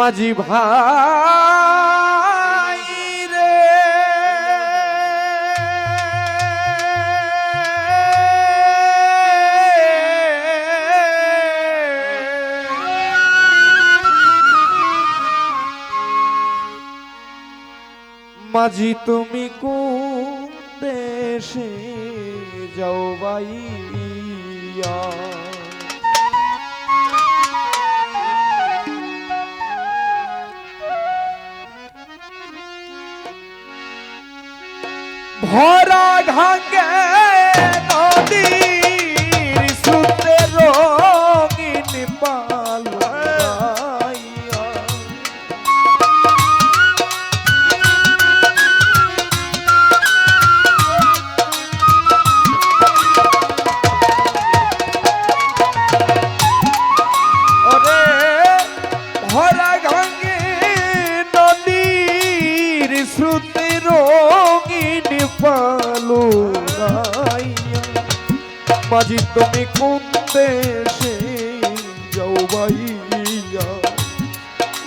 মাঝি ভাই রে। মাঝি তুমি কোন দেশে যাও বাইয়া ভরা ঘাঙ্গে নদীর তুমি কোন দেশে যাও বাইয়া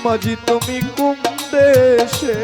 মাঝি তুমি কোন দেশে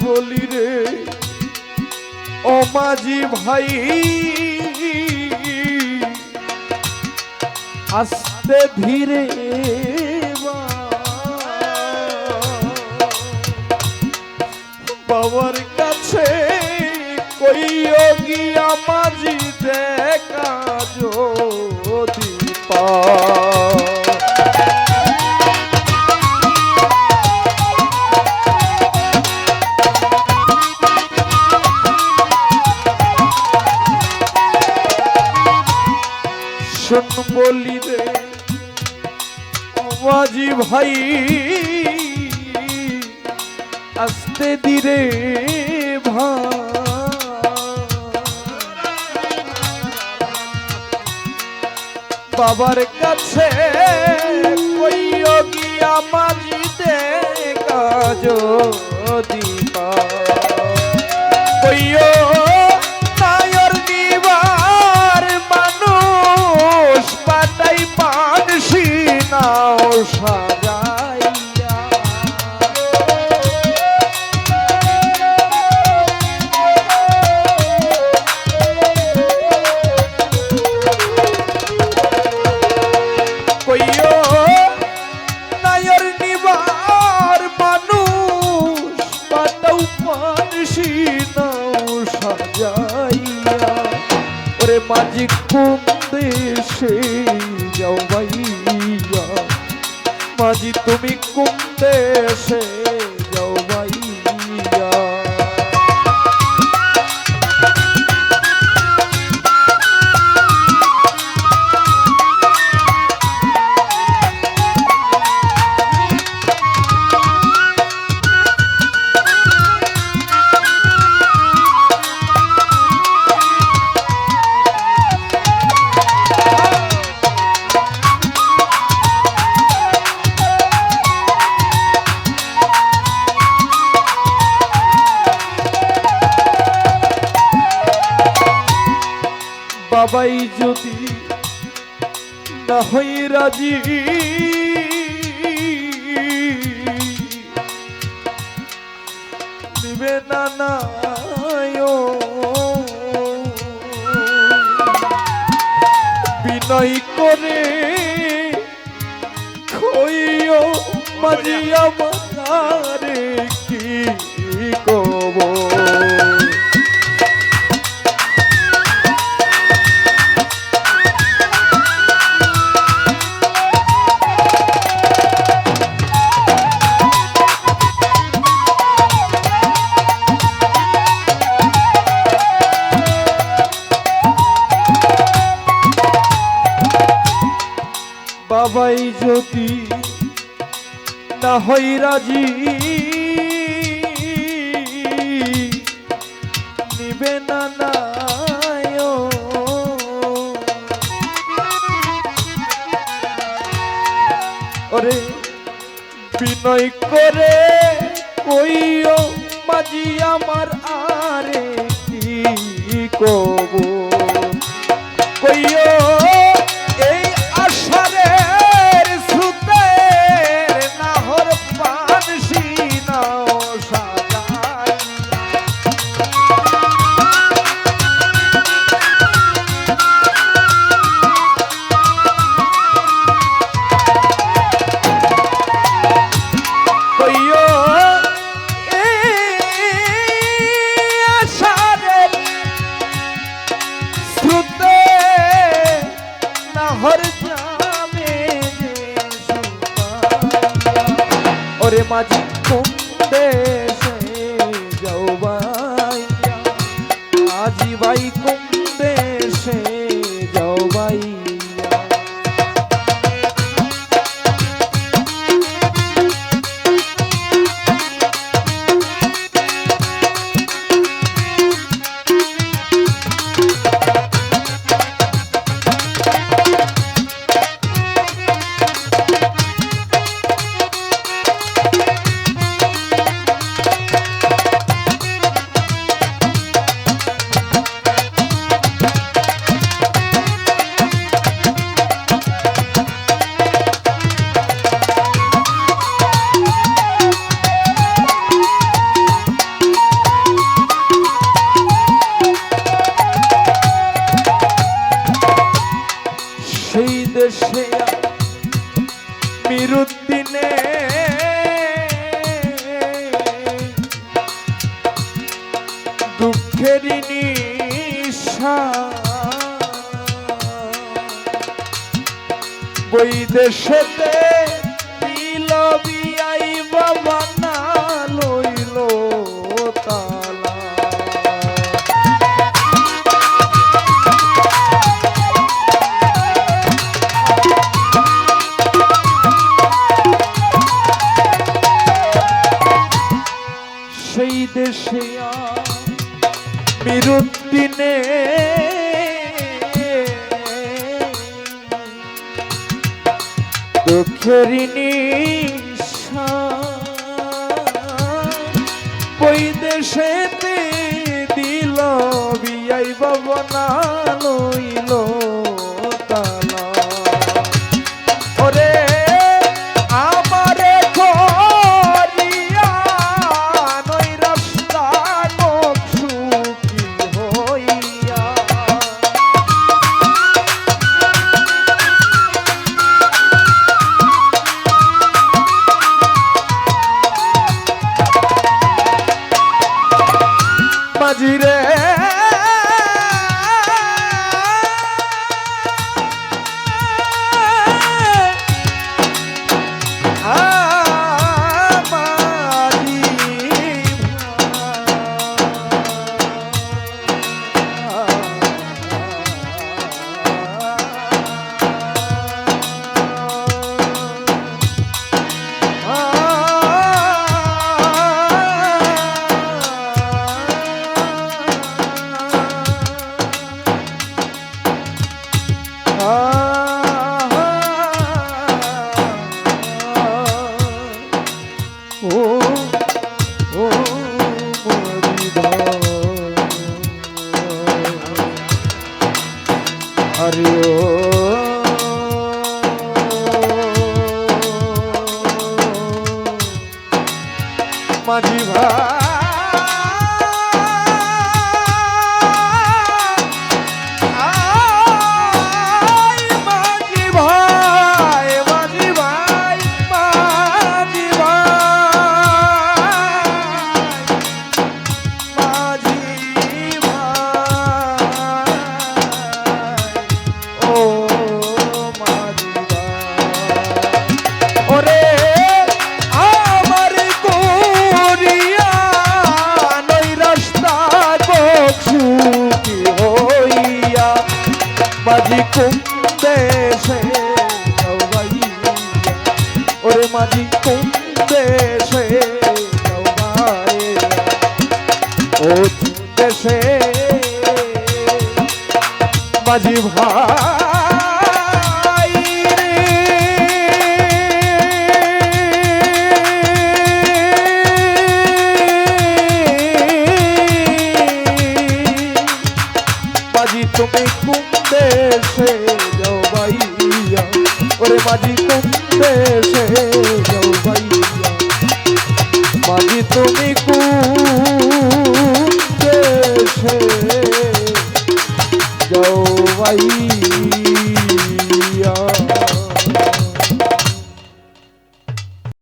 বলি রে মাঝি ভাই আস্তে ধীরে বাবার কাছে কইও গিয়া মাঝি দেখা যদি পা। আস্তে ধীরে বাবার কাছে কইও গিয়া মাঝি দেখা কোন দেশে যাও ভাইয়া? মাঝি তুমি বাবাই যদি না হই রাজি দিবে না নায় বিনয় করে খইও মাঝি আমারে বাবাই যদি না হই রাজি, নিবে না ওরে বিনয় করে কইও মাঝি আমার আরে কি কব কইও ওরে মাঝি কোন দেশে যাও ভাই আজি ভাই কোন মিরুদ্দিনে দুঃখের বই দেশেতে দুঃখের ওই দেশেতে দিল বিয়াই বাবা তালা উদ্দেশে বাজি ভাই বাজি তুমি কোন যাও ভাইয়া। ওরে বাজি যাও ভাইয়া। বাজি তুমি